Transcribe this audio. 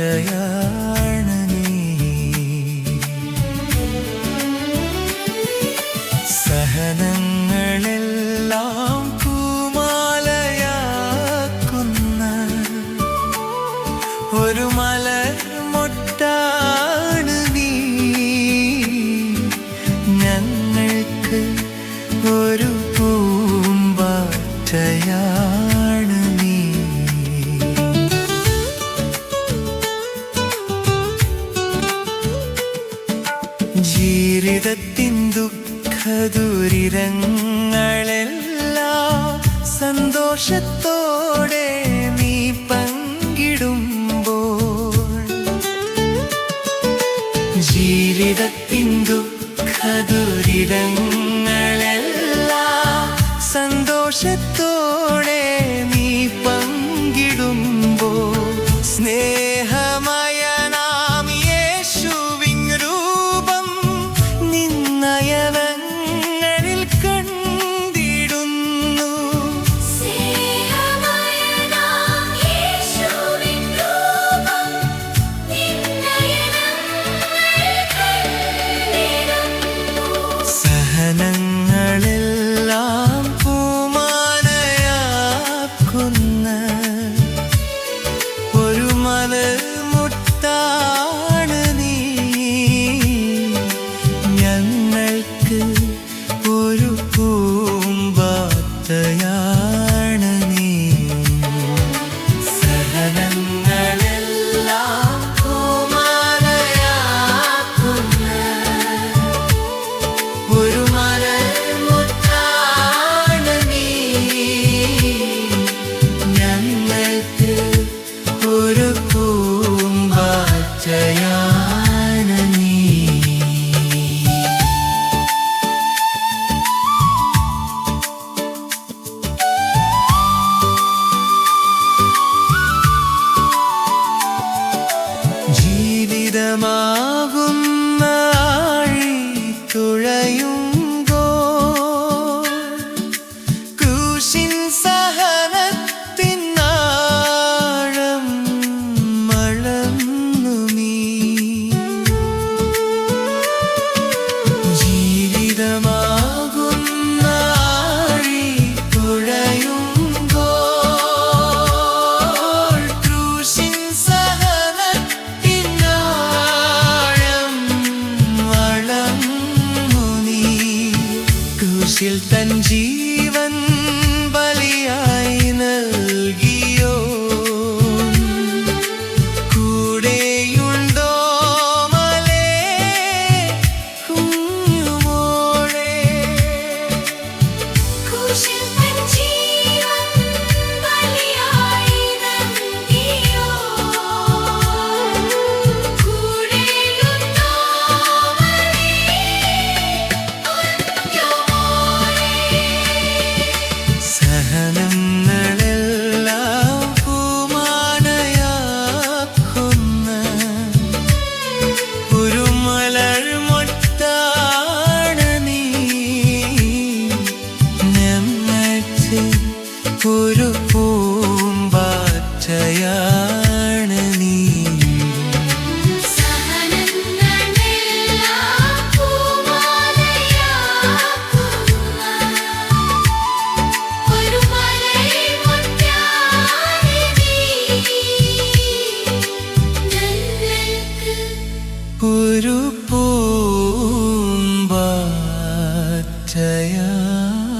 കാഴ്ചയാണ് നീ. സഹനങ്ങളെല്ലാം പൂമാലയാക്കുന്ന ഒരു മലർ മൊട്ടാണ് നീ. ഞങ്ങൾക്ക് ഒരു പൂമ്പാറ്റയാ ജീവിതത്തിൻ ദുഃഖദുരിതങ്ങളെല്ലാം സന്തോഷത്തോടെ നീ പങ്കിടുമ്പോൾ ജീവിതത്തിൻ ദുഃഖദുരിതങ്ങളെല്ലാം സന്തോഷത്തോടെ കാഴ്ചയാണ് നീ ജീവിതമാകുന്ന തുഴയും കുരിശിൽ തൻ ജീവൻ ബലിയായി നൽകിയോ? കൂടെയുണ്ടോ മലേ? കുഞ്ഞുമോളെ? കുരിശിൽ Jaya.